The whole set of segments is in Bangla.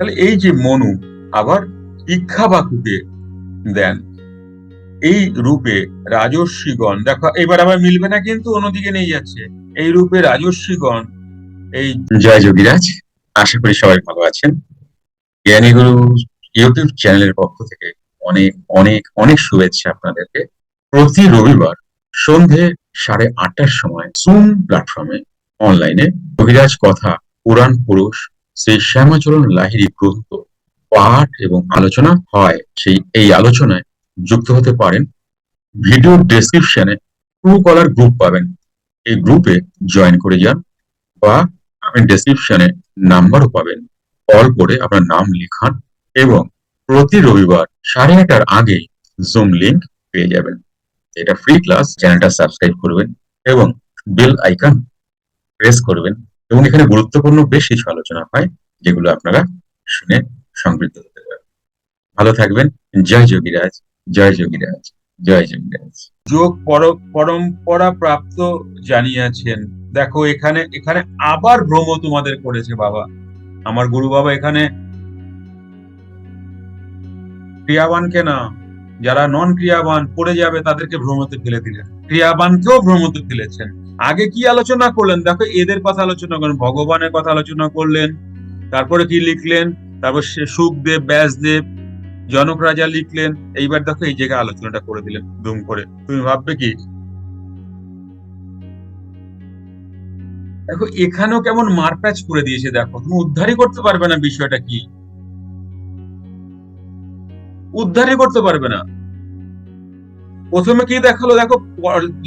তাহলে এই যে মনু আবার ইক্ষাবাকুকে দেন। এই রূপে রাজস্বীগণ দেখো এবার আবার মিলবে না কিন্তু অন্যদিকে নিয়ে যাচ্ছে। এই রূপে রাজস্বীগণ এই জয় যোগীরাজ, আশা করি সবাই ভালো আছেন। জ্ঞানীগুরু ইউটিউব চ্যানেলের পক্ষ থেকে অনেক অনেক অনেক শুভেচ্ছা আপনাদেরকে। প্রতি রবিবার সন্ধে সাড়ে আটটার সময় জুম প্ল্যাটফর্মে অনলাইনে যোগীরাজ কথা, পুরাণ, পুরুষ শ্রী শ্যামাচরণ লাহিড়ী গ্রন্থ, পাঠ এবং আলোচনা হয়। সেই এই আলোচনায় যুক্ত হতে পারেন ভিডিও ডেসক্রিপশনে ট্রু কলার গ্রুপ পাবেন। এই গ্রুপে জয়েন করে যান বা আপনি ডেসক্রিপশনে নাম্বারও পাবেন। কল করে আপনার নাম লিখান এবং প্রতি রবিবার সাড়ে আটটার আগে জুম লিংক পেয়ে যাবেন। এটা ফ্রি ক্লাস চ্যানেলটা সাবস্ক্রাইব করবেন এবং বেল আইকন প্রেস করবেন। এবং এখানে গুরুত্বপূর্ণ বেশ কিছু আলোচনা হয়, যেগুলো আপনারা শুনে সমৃদ্ধ হতে পারেন ভালো থাকবেন। জয় যোগীরাজ জয় যোগীরাজ জয় যোগীরাজ। যোগ পর- পরম্পরা প্রাপ্ত জানিয়েছেন, দেখো, এখানে এখানে আবার ভ্রম তোমাদের করেছে বাবা। আমার গুরু বাবা এখানে। ক্রিয়াবানকে না যারা নন ক্রিয়াবান পড়ে যাবে, তাদেরকে ভ্রমতে ফেলে দিলেন। ক্রিয়াবানকেও ভ্রমতে ফেলেছেন। আগে কি আলোচনা করলেন? দেখো, এদের কথা আলোচনা করেন ভগবানের কথা আলোচনা করলেন, তারপরে কি লিখলেন? তারপর সে সুখদেব, ব্যাসদেব, জনক রাজা লিখলেন। এইবার দেখো, এই জায়গায় আলোচনাটা করে দিলেন, দুম করে। তুমি ভাববে কি? দেখো, এখানেও কেমন মারপ্যাচ করে দিয়েছে, দেখো। তুমি উদ্ধারই করতে পারবে না বিষয়টা কি? উদ্ধারই করতে পারবে না। প্রথমে কি দেখাল? দেখো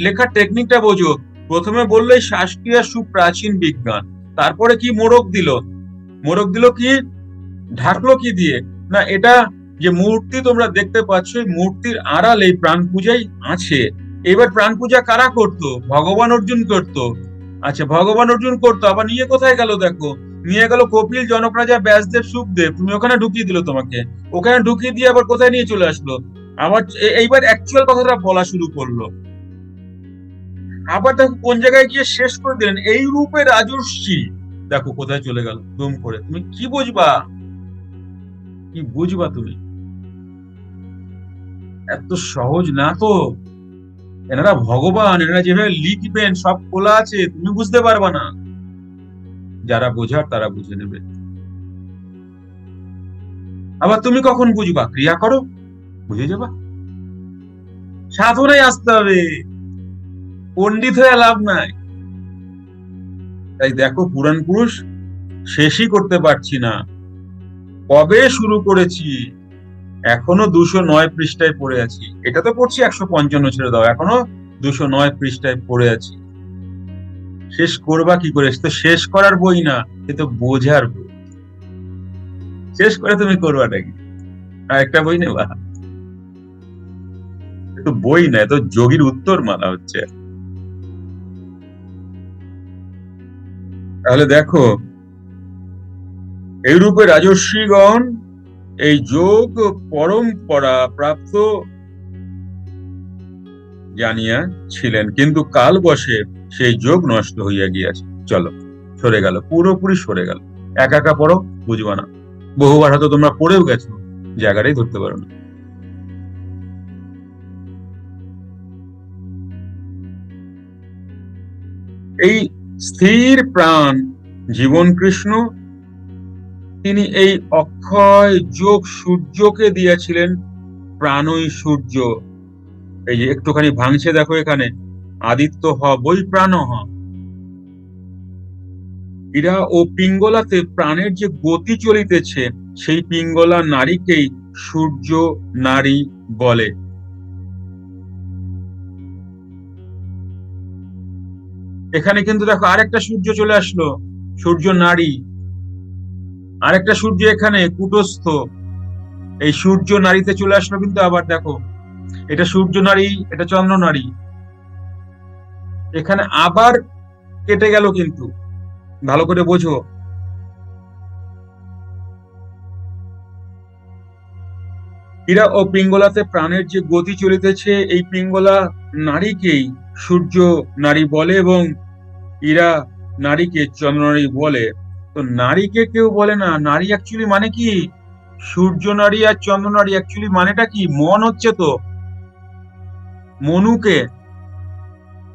লেখার টেকনিকটা বোঝো। প্রথমে বলল শ্বাসক্রিয়া সুপ্রাচীন বিজ্ঞান। তারপরে কি মোড়ক দিল? মোড়ক দিল কি? ঢাকলো কি দিয়ে? না, এটা যে মূর্তি তোমরা দেখতে পাচ্ছ মূর্তির আড়াল, এই প্রাণ পূজাই আছে। এবার প্রাণ পূজা কারা করতো? ভগবান অর্জুন করতো। আচ্ছা ভগবান অর্জুন করতো, আবার নিয়ে কোথায় গেল দেখো? নিয়ে গেল কপিল জনক রাজা ব্যাসদেব সুখদেব। তুমি ওখানে ঢুকিয়ে দিল তোমাকে। ওখানে ঢুকিয়ে দিয়ে আবার কোথায় নিয়ে চলে আসলো? আবার এ- এইবার অ্যাকচুয়াল কথাটা বলা শুরু করল। আবার দেখো কোন জায়গায় গিয়ে শেষ করে দিলেন? এই রূপে রাজস্বী দেখো কোথায় চলে গেল, দুম করে। তুমি কি বুঝবা? কি বুঝবা তুমি? এত সহজ না তো? এনারা ভগবান, এনারা যেভাবে লিখবেন, সব খোলা আছে, তুমি বুঝতে পারবা না। যারা বোঝার তারা বুঝে নেবে। আবার তুমি কখন বুঝবা? ক্রিয়া করো, বুঝে যাবা। সাধনায় আসতে হবে। পণ্ডিত হয়ে লাভ নাই। তাই দেখো, পুরাণ পুরুষ শেষই করতে পারছি না। কবে শুরু করেছি? এখনও দুশো নয় পৃষ্ঠায় পড়ে আছি। এটা তো পড়ছি একশো পঞ্চান্ন ছেড়ে দাও। এখনও দুশো নয় পৃষ্ঠায় পড়ে আছি। শেষ করবা কি করে? তো শেষ করার বই না এ তো বোঝার বই। শেষ করে তুমি করবাটা কি আর একটা বই নেবা? তো বই না তো যোগীর উত্তর মালা হচ্ছে। তাহলে দেখো এই রূপে রাজস্বীগণ এই যোগ পরম্পরা প্রাপ্ত জানিয়া ছিলেন কিন্তু কাল বসে সেই যোগ নষ্ট হইয়া গিয়াছে। চলো, সরে গেল, পুরোপুরি সরে গেল। একা একা পড়ো, বুঝবা না। বহুবার হয়তো তোমরা পড়েও গেছো, জায়গাটাই ধরতে পারো না। এই স্থির প্রাণ, জীবন কৃষ্ণ, তিনি এই অক্ষয় যোগ সূর্যকে দিয়েছিলেন প্রাণই সূর্য। এই যে একটুখানি ভাঙছে দেখো এখানে আদিত্য হ বই প্রাণ হ। ইরা ও পিঙ্গলাতে প্রাণের যে গতি চলিতেছে, সেই পিঙ্গলা নারীকেই সূর্য নারী বলে। এখানে কিন্তু দেখো আরেকটা সূর্য চলে আসলো, সূর্য নারী। আরেকটা সূর্য এখানে কুটস্থ। এই সূর্য নারীতে চলে আসলো কিন্তু আবার দেখো, এটা সূর্য নারী, এটা চন্দ্র নারী। এখানে আবার কেটে গেল কিন্তু। ভালো করে বোঝো। ইরা ও পিঙ্গলাতে প্রাণের যে গতি চলিতেছে, এই পিঙ্গলা নারীকেই সূর্য নারী বলে এবং ইরা নারীকে চন্দ্র নারী বলে। তো নারীকে কেউ বলে না, নারী অ্যাকচুয়ালি মানে কি? সূর্য নারী আর চন্দ্র নারী অ্যাকচুয়ালি মানেটা কি? মন হচ্ছে তো। মনুকে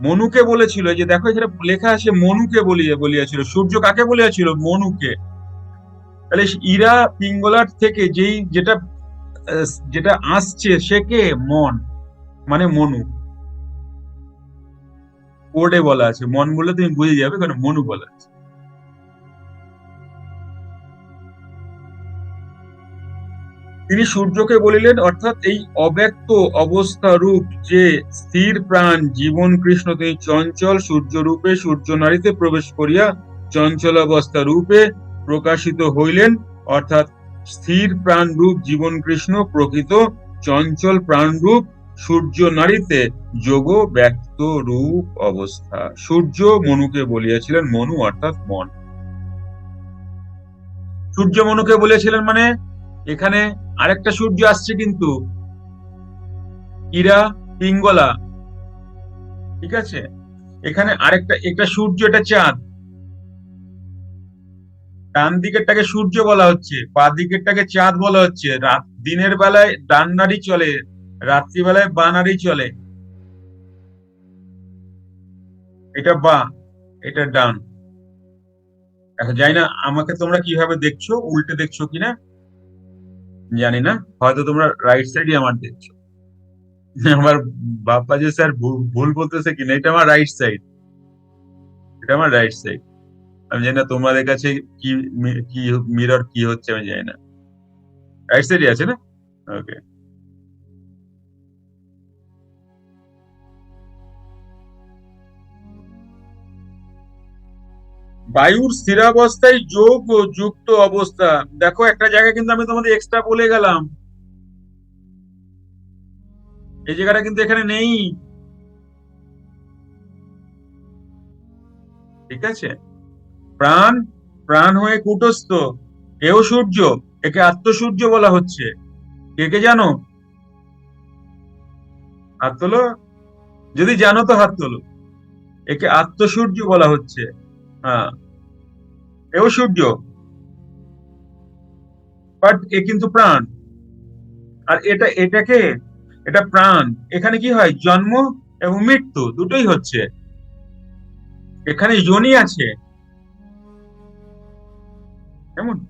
মনুকে বলেছিল যে দেখো এখানে লেখা আছে মনুকে বলিয়ে, বলিয়াছিল। সূর্য কাকে বলিয়াছিল? মনুকে। তাহলে ইরা পিঙ্গলার থেকে যেই যেটা যেটা আসছে, সে কে? মন। মানে মনু। কোডে বলা আছে। মন বলে তুমি বুঝে যাবে, কারণ মনু বলা আছে। তিনি সূর্যকে বলিলেন, অর্থাৎ এই অব্যক্ত অবস্থা রূপ যে স্থির প্রাণ জীবন কৃষ্ণ, তিনি চঞ্চল সূর্য রূপে সূর্য নারীতে প্রবেশ করিয়া চঞ্চল অবস্থা রূপে প্রকাশিত হইলেন, অর্থাৎ স্থির প্রাণ রূপ জীবন কৃষ্ণ প্রকৃত চঞ্চল প্রাণ রূপ সূর্য নারীতে যোগ ব্যক্ত রূপ অবস্থা। সূর্য মনুকে বলিয়াছিলেন মনু, অর্থাৎ মন। সূর্য মনুকে বলেছিলেন মানে এখানে আরেকটা সূর্য আসছে কিন্তু। ইরা, পিঙ্গলা। ঠিক আছে? এখানে আরেকটা, একটা সূর্য, এটা চাঁদ। ডান দিকেরটাকে সূর্য বলা হচ্ছে পা দিকেরটাকে চাঁদ বলা হচ্ছে। রাত, দিনের বেলায় ডান নারী চলে, রাত্রিবেলায় বা নারী চলে। এটা বা, এটা ডান। এখন জানি না, আমাকে তোমরা কীভাবে দেখছ, উল্টে দেখছ কিনা? জানি না হয়তো তোমরা রাইট সাইডই আমার দেখছ। আমার বাপ্পা যে স্যার ভুল বলতেছে কিনা, এটা আমার রাইট সাইড এটা আমার রাইট সাইড আমি জানি না তোমাদের কাছে কি কি মিরর কি হচ্ছে, আমি জানি না। রাইট সাইডই আছে না? ওকে বায়ুর স্থিরাবস্থায় যোগ যুক্ত অবস্থা। দেখো, একটা জায়গায় কিন্তু আমি তোমাদের এক্সট্রা বলে গেলাম। এই জায়গাটা কিন্তু এখানে নেই। ঠিক আছে? প্রাণ প্রাণ হয়ে কুটস্থ। এও সূর্য, একে আত্মসূর্য বলা হচ্ছে। কে কে জানো? হাত তোলো। যদি জানো তো হাত তোলো। একে আত্মসূর্য বলা হচ্ছে। এও সূর্য। বাট এ কিন্তু প্রাণ। আর এটা, এটাকে, এটা প্রাণ। এখানে কি হয়? জন্ম এবং মৃত্যু দুটোই হচ্ছে। এখানে যোনি আছে। কেমন?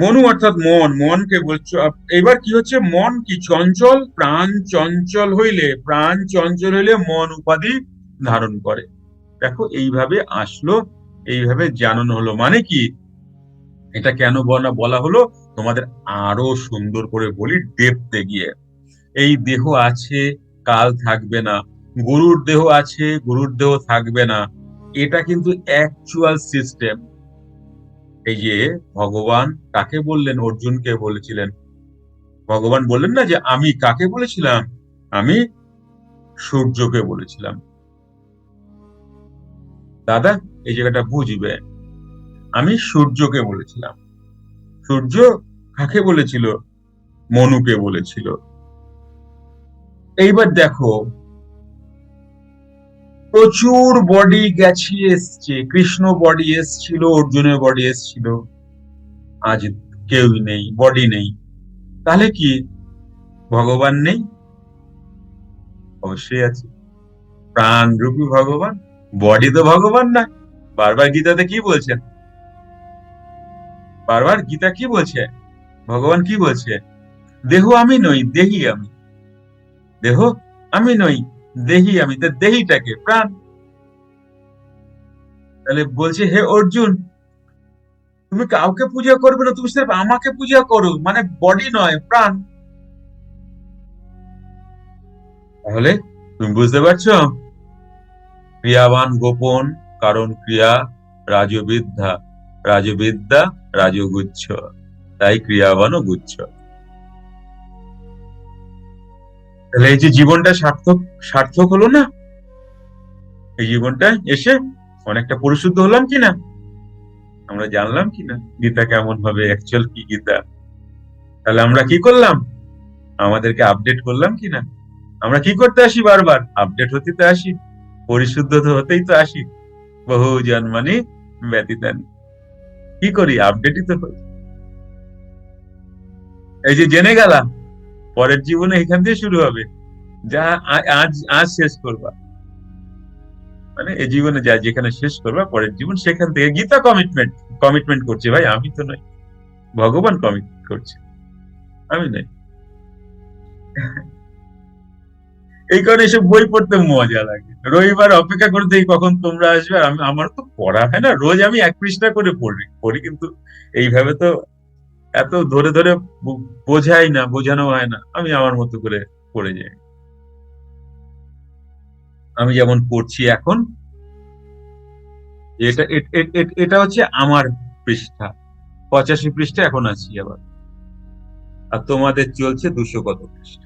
মনু অর্থাৎ মন। মনকে বলছো এবার কি হচ্ছে? মন কি চঞ্চল? প্রাণ চঞ্চল হইলে, প্রাণ চঞ্চল হইলে মন উপাধি ধারণ করে। দেখো, এইভাবে আসলো, এইভাবে জানানো হলো। মানে কি? এটা কেন বলা হলো তোমাদের আরও সুন্দর করে বলি ডেপতে গিয়ে। এই দেহ আছে, কাল থাকবে না। গরুর দেহ আছে, গরুর দেহ থাকবে না। এটা কিন্তু অ্যাকচুয়াল সিস্টেম এই যে ভগবান কাকে বললেন? অর্জুনকে বলেছিলেন। ভগবান বললেন না যে, আমি কাকে বলেছিলাম? আমি সূর্যকে বলেছিলাম। দাদা, এই জায়গাটা বুঝবে। আমি সূর্যকে বলেছিলাম। সূর্য কাকে বলেছিল? মনুকে বলেছিল। এইবার দেখো, প্রচুর বডি গেছে এসছে। কৃষ্ণ বডি এসছিল, অর্জুনের বডি এসছিল। আজ কেউই নেই বডি নেই। তাহলে কি ভগবান নেই? অবশ্যই আছে। প্রাণ রূপী ভগবান? বডি তো ভগবান না। বারবার গীতাতে কি বলছেন বারবার গীতা কি বলছে? ভগবান কি বলছে? দেহ আমি নই, দেহি আমি। দেহ আমি নই, দেহি আমি। তা দেহিটাকে, প্রাণ। তাহলে বলছে, হে অর্জুন, তুমি কাউকে পূজা করবে না, তুমি সির্ফ আমাকে পূজা করো। মানে বডি নয়, প্রাণ। তাহলে তুমি বুঝতে পারছ? ক্রিয়াবান গোপন, কারণ ক্রিয়া রাজবিদ্যা রাজবিদ্যা রাজগুচ্ছ, তাই ক্রিয়াবানও গুচ্ছ। তাহলে এই যে জীবনটা সার্থক সার্থক হলো না? এই জীবনটা এসে অনেকটা পরিশুদ্ধ হলাম কিনা? আমরা জানলাম কিনা? গীতা কেমন হবে? অ্যাকচুয়াল কি গীতা? তাহলে আমরা কি করলাম? আমাদেরকে আপডেট করলাম কিনা? আমরা কি করতে আসি বারবার? আপডেট হতে আসি। পরিশুদ্ধ তো হতেই তো আসি। বহু জন্মানি ব্যতীতা নেই কি করি? আপডেটই তো হই এই যে জেনে গেলাম, পরের জীবনে এখান দিয়ে শুরু হবে। যা আজ আজ শেষ করবা। মানে এই জীবনে যা যেখানে শেষ করবা, পরের জীবন সেখান থেকে গীতা কমিটমেন্ট কমিটমেন্ট করছে ভাই, আমি তো নই। ভগবান কমিটমেন্ট করছে। আমি নই। এই কারণে এসব বই পড়তে মজা লাগে। রবিবার অপেক্ষা করে দেখি কখন তোমরা আসবে? আমি আমার তো পড়া হয় না, রোজ আমি এক পৃষ্ঠা করে পড়ি পড়ি কিন্তু এইভাবে তো এত ধরে ধরে বোঝাই না, বোঝানো হয় না। আমি আমার মতো করে পড়ে যাই। আমি যেমন পড়ছি এখন, এটা এটা হচ্ছে আমার পৃষ্ঠা। পঁচাশি পৃষ্ঠা এখন আছি আবার। আর তোমাদের চলছে দুশো কত পৃষ্ঠা।